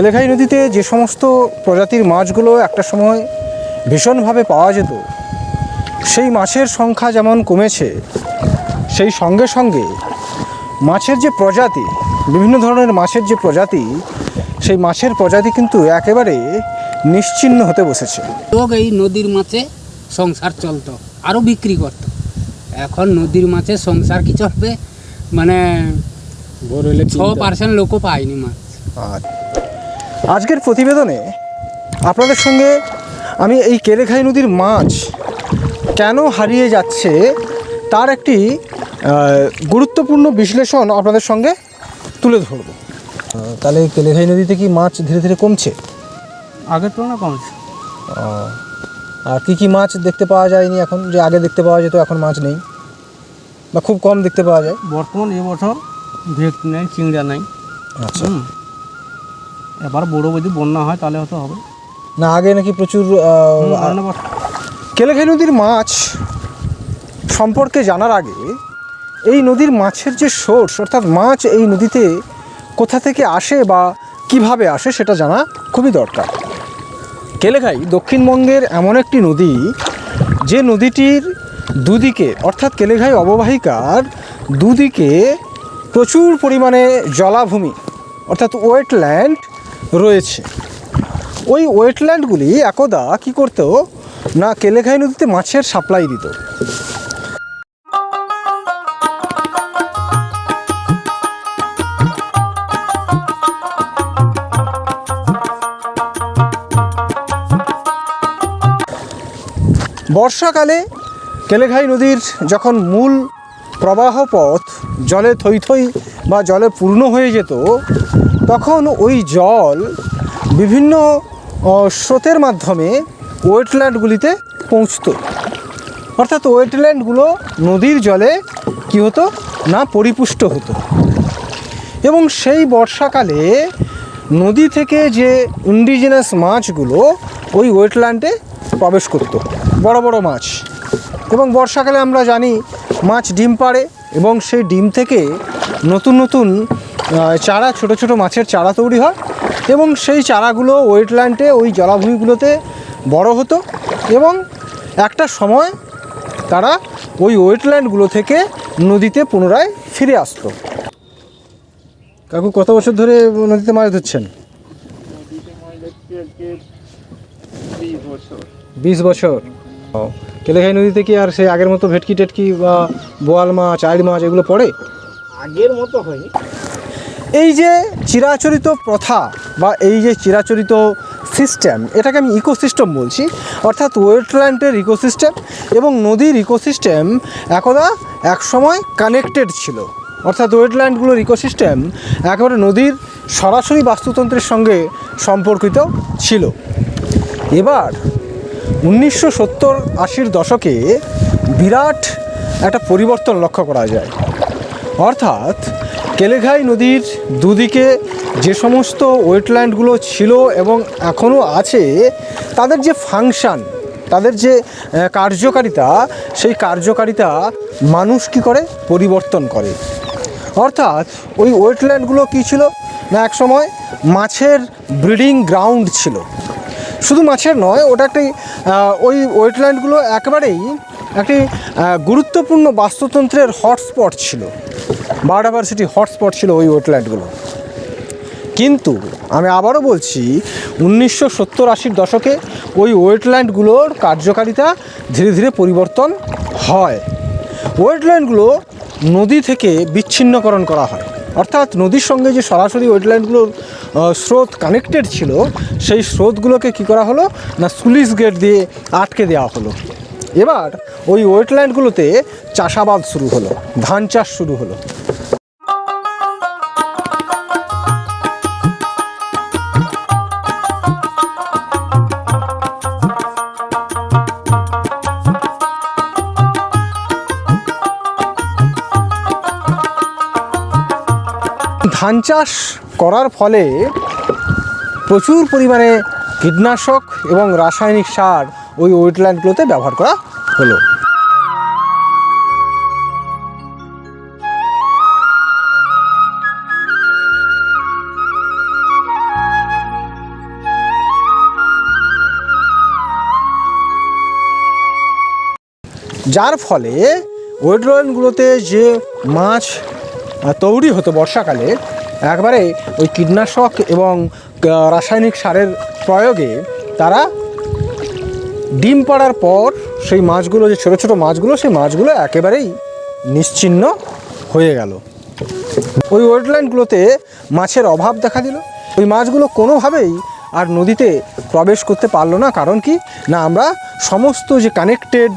কেলেঘাই নদীতে যে সমস্ত প্রজাতির মাছগুলো একটা সময় ভীষণভাবে পাওয়া যেত সেই মাছের সংখ্যা যেমন কমেছে সেই সঙ্গে সঙ্গে মাছের যে প্রজাতি বিভিন্ন ধরনের মাছের যে প্রজাতি সেই মাছের প্রজাতি কিন্তু একেবারে নিশ্চিহ্ন হতে বসেছে। লোক এই নদীর মাছে সংসার চলতো আরও বিক্রি করতো। এখন নদীর মাছে সংসার কি চলবে মানে ছ পার্সেন্ট লোকও পায়নি মাছ। আর আজকের প্রতিবেদনে আপনাদের সঙ্গে আমি এই কেলেঘাই নদীর মাছ কেন হারিয়ে যাচ্ছে তার একটি গুরুত্বপূর্ণ বিশ্লেষণ আপনাদের সঙ্গে তুলে ধরব। তাহলে কেলেঘাই নদীতে কি মাছ ধীরে ধীরে কমছে? আগের তুলনা কমছে। আর কি কি মাছ দেখতে পাওয়া যায়নি এখন? যে আগে দেখতে পাওয়া যেত এখন মাছ নেই। বা খুব কম দেখতে পাওয়া যায়। বর্তমান এবছর ভেট নেই চিংড়া নেই। আচ্ছা। এবার বড় যদি বন্যা হয় তাহলে হয়তো হবে। না আগে নাকি প্রচুর কেলেঘাই নদীর মাছ সম্পর্কে জানার আগে এই নদীর মাছের যে সোর্স অর্থাৎ মাছ এই নদীতে কোথা থেকে আসে বা কীভাবে আসে সেটা জানা খুবই দরকার। কেলেঘাই দক্ষিণবঙ্গের এমন একটি নদী যে নদীটির দুদিকে অর্থাৎ কেলেঘাই অববাহিকার দুদিকে প্রচুর পরিমাণে জলাভূমি অর্থাৎ ওয়েটল্যান্ড রয়েছে। ওই ওয়েটল্যান্ডগুলি একদা কি করতো না কেলেঘাই নদীতে মাছের সাপ্লাই দিত। বর্ষাকালে কেলেঘাই নদীর যখন মূল প্রবাহ পথ জলে থই থই বা জলে পূর্ণ হয়ে যেত তখন ওই জল বিভিন্ন স্রোতের মাধ্যমে ওয়েটল্যান্ডগুলিতে পৌঁছতো। অর্থাৎ ওয়েটল্যান্ডগুলো নদীর জলে কি হতো? না, পরিপুষ্ট হতো। এবং সেই বর্ষাকালে নদী থেকে যে ইন্ডিজিনাস মাছগুলো ওই ওয়েটল্যান্ডে প্রবেশ করতো, বড় বড় মাছ। এবং বর্ষাকালে আমরা জানি মাছ ডিম পাড়ে এবং সেই ডিম থেকে নতুন নতুন চারা, ছোট ছোট মাছের চারা তৈরি হয় এবং সেই চারাগুলো ওয়েটল্যান্ডে, ওই জলাভূমিগুলোতে বড় হতো এবং একটা সময় তারা ওই ওয়েটল্যান্ডগুলো থেকে নদীতে পুনরায় ফিরে আসতো। কাকু, কত বছর ধরে নদীতে মাছ ধরছেন? বিশ বছর। ও, কেলেঘাই নদীতে কি আর সেই আগের মতো ভেটকি টেটকি বা বোয়াল মাছ আইড় মাছ এগুলো পড়ে? আগের মতো হয়নি। এই যে চিরাচরিত প্রথা বা এই যে চিরাচরিত সিস্টেম এটাকে আমি ইকোসিস্টেম বলছি, অর্থাৎ ওয়েটল্যান্ডের ইকোসিস্টেম এবং নদীর ইকোসিস্টেম একদা একসময় কানেক্টেড ছিল। অর্থাৎ ওয়েটল্যান্ডগুলোর ইকোসিস্টেম একেবারে নদীর সরাসরি বাস্তুতন্ত্রের সঙ্গে সম্পর্কিত ছিল। এবার উনিশশো সত্তর আশির দশকে বিরাট একটা পরিবর্তন লক্ষ্য করা যায়। অর্থাৎ কেলেঘাই নদীর দুদিকে যে সমস্ত ওয়েটল্যান্ডগুলো ছিল এবং এখনও আছে, তাদের যে ফাংশান, তাদের যে কার্যকারিতা, সেই কার্যকারিতা মানুষ কি করে? পরিবর্তন করে। অর্থাৎ ওই ওয়েটল্যান্ডগুলো কী ছিল? না, এক সময় মাছের ব্রিডিং গ্রাউন্ড ছিল। শুধু মাছের নয়, ওটা একটি ওই ওয়েটল্যান্ডগুলো একেবারেই একটি গুরুত্বপূর্ণ বাস্তুতন্ত্রের হটস্পট ছিল। বায়োডাইভার্সিটি হটস্পট ছিল ওই ওয়েটল্যান্ডগুলো। কিন্তু আমি আবারও বলছি, উনিশশো সত্তর আশির দশকে ওই ওয়েটল্যান্ডগুলোর কার্যকারিতা ধীরে ধীরে পরিবর্তন হয়। ওয়েটল্যান্ডগুলো নদী থেকে বিচ্ছিন্নকরণ করা হয়। অর্থাৎ নদীর সঙ্গে যে সরাসরি ওয়েটল্যান্ডগুলোর স্রোত কানেক্টেড ছিল, সেই স্রোতগুলোকে কী করা হলো? না সুলিশ গেট দিয়ে আটকে দেওয়া হলো। এবার ওই ওয়েটল্যান্ডগুলোতে চাষাবাদ শুরু হলো, ধান চাষ শুরু হলো। ধান চাষ করার ফলে প্রচুর পরিমাণে কীটনাশক এবং রাসায়নিক সার ওই ওয়েটল্যান্ডগুলোতে ব্যবহার করা হলো। যার ফলে ওয়েটল্যান্ডগুলোতে যে মাছ তৈরি হতো বর্ষাকালে। একবারে ওই কীটনাশক এবং রাসায়নিক সারের প্রয়োগে তারা ডিম পাড়ার পর সেই মাছগুলো, যে ছোটো ছোটো মাছগুলো, সেই মাছগুলো একেবারেই নিশ্চিহ্ন হয়ে গেল। ওই ওয়েটল্যান্ডগুলোতে মাছের অভাব দেখা দিল। ওই মাছগুলো কোনোভাবেই আর নদীতে প্রবেশ করতে পারল না, কারণ কি? না, আমরা সমস্ত যে কানেক্টেড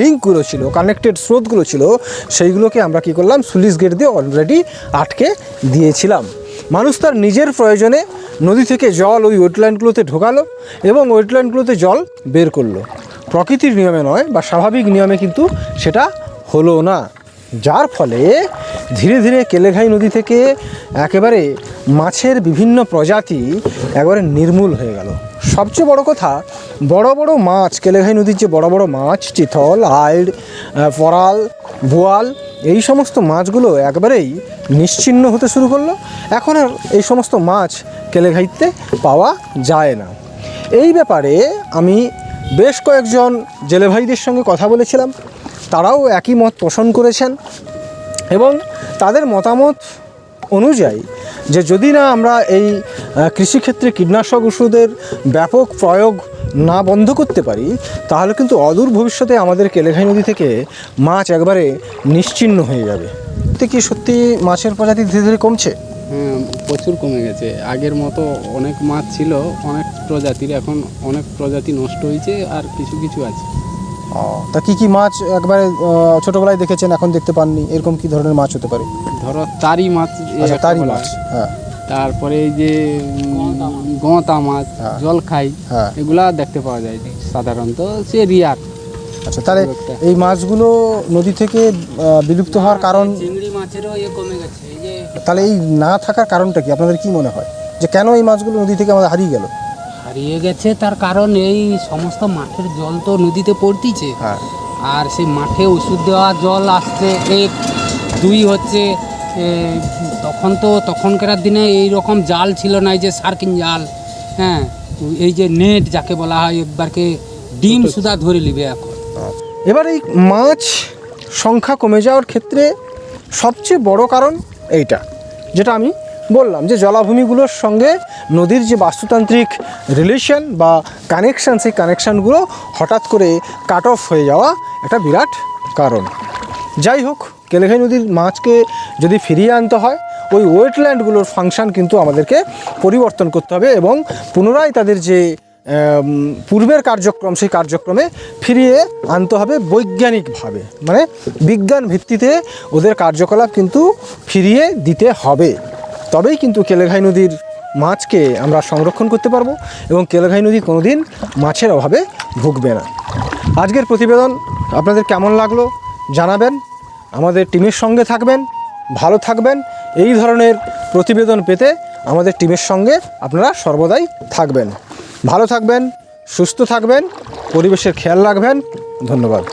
লিঙ্কগুলো ছিল কানেক্টেড স্রোতগুলো ছিল, সেইগুলোকে আমরা কি করলাম? সুলিশ গেট দিয়ে অলরেডি আটকে দিয়েছিলাম। মানুষ তার নিজের প্রয়োজনে নদী থেকে জল ওই ওয়েটল্যান্ডগুলোতে ঢোকালো এবং ওয়েটল্যান্ডগুলোতে জল বের করল। প্রকৃতির নিয়মে নয়, বা স্বাভাবিক নিয়মে কিন্তু সেটা হলো না। যার ফলে ধীরে ধীরে কেলেঘাই নদী থেকে একেবারে মাছের বিভিন্ন প্রজাতি একবারে নির্মূল হয়ে গেল। সবচেয়ে বড় কথা, বড় বড় মাছ, কেলেঘাই নদীর যে বড় বড় মাছ চিতল আইড পরাল, বোয়াল, এই সমস্ত মাছগুলো একবারেই নিশ্চিহ্ন হতে শুরু করল। এখন আর এই সমস্ত মাছ কেলেঘাইতে পাওয়া যায় না। এই ব্যাপারে আমি বেশ কয়েকজন জেলে ভাইদের সঙ্গে কথা বলেছিলাম। তারাও একই মত পোষণ করেছেন এবং তাদের মতামত অনুযায়ী যে যদি না আমরা এই কৃষিক্ষেত্রে কীটনাশক ওষুধের ব্যাপক প্রয়োগ না বন্ধ করতে পারি, তাহলে কিন্তু অদূর ভবিষ্যতে আমাদের কেলেঘাই নদী থেকে মাছ একবারে নিশ্চিহ্ন হয়ে যাবে। এতে কি সত্যি মাছের প্রজাতি ধীরে ধীরে কমছে? হ্যাঁ প্রচুর কমে গেছে। আগের মতো অনেক মাছ ছিল, অনেক প্রজাতির, এখন অনেক প্রজাতি নষ্ট হয়েছে আর কিছু কিছু আছে। তা কি কি মাছ একবারে ছোটবেলায় দেখেছেন এখন দেখতে পাননি? এরকম কি ধরনের মাছ হতে পারে? ধরো তারি মাছ আচ্ছা তারি মাছ হ্যাঁ। তারপরে এই যে গঁতা মাছ। হ্যাঁ। জলখাই হ্যাঁ। এগুলা দেখতে পাওয়া যায় সাধারণত সে রিয়ার। আচ্ছা তাহলে এই মাছগুলো নদী থেকে বিলুপ্ত হওয়ার কারণ চিংড়ি মাছেরও ইয়ে কমে গেছে এই যে তাহলে এই না থাকার কারণটা কি? আপনাদের কি মনে হয়? যে কেন এই মাছগুলো নদী থেকে আমাদের হারিয়ে গেল? হারিয়ে গেছে তার কারণ এই সমস্ত মাঠের জল তো নদীতে পড়তিছে। হ্যাঁ। আর সেই মাঠে ওষুধ দেওয়া জল আসছে এক দুই হচ্ছে তখন তো তখনকার দিনে এই রকম জাল ছিল না এই যে সার্কিং জাল হ্যাঁ এই যে নেট যাকে বলা হয় একবারকে ডিম সুদা ধরে নিবে এখন। এবার এই মাছ সংখ্যা কমে যাওয়ার ক্ষেত্রে সবচেয়ে বড় কারণ এইটা যেটা আমি বললাম যে জলাভূমিগুলোর সঙ্গে নদীর যে বাস্তুতান্ত্রিক রিলেশন বা কানেকশান সেই কানেকশানগুলো হঠাৎ করে কাট অফ হয়ে যাওয়া একটা বিরাট কারণ। যাই হোক, কেলেঘাই নদীর মাছকে যদি ফিরিয়ে আনতে হয়, ওই ওয়েটল্যান্ডগুলোর ফাংশন কিন্তু আমাদেরকে পরিবর্তন করতে হবে এবং পুনরায় তাদের যে পূর্বের কার্যক্রম, সেই কার্যক্রমে ফিরিয়ে আনতে হবে বৈজ্ঞানিকভাবে। মানে বিজ্ঞান ভিত্তিতে ওদের কার্যকলাপ কিন্তু ফিরিয়ে দিতে হবে। তবেই কিন্তু কেলেঘাই নদীর মাছকে আমরা সংরক্ষণ করতে পারব এবং কেলেঘাই নদী কোনোদিন মাছের অভাবে ভুগবে না। আজকের প্রতিবেদন আপনাদের কেমন লাগল জানাবেন। আমাদের টিমের সঙ্গে থাকবেন, ভালো থাকবেন। এই ধরনের প্রতিবেদন পেতে আমাদের টিমের সঙ্গে আপনারা সর্বদাই থাকবেন। ভালো থাকবেন, সুস্থ থাকবেন, পরিবেশের খেয়াল রাখবেন। ধন্যবাদ।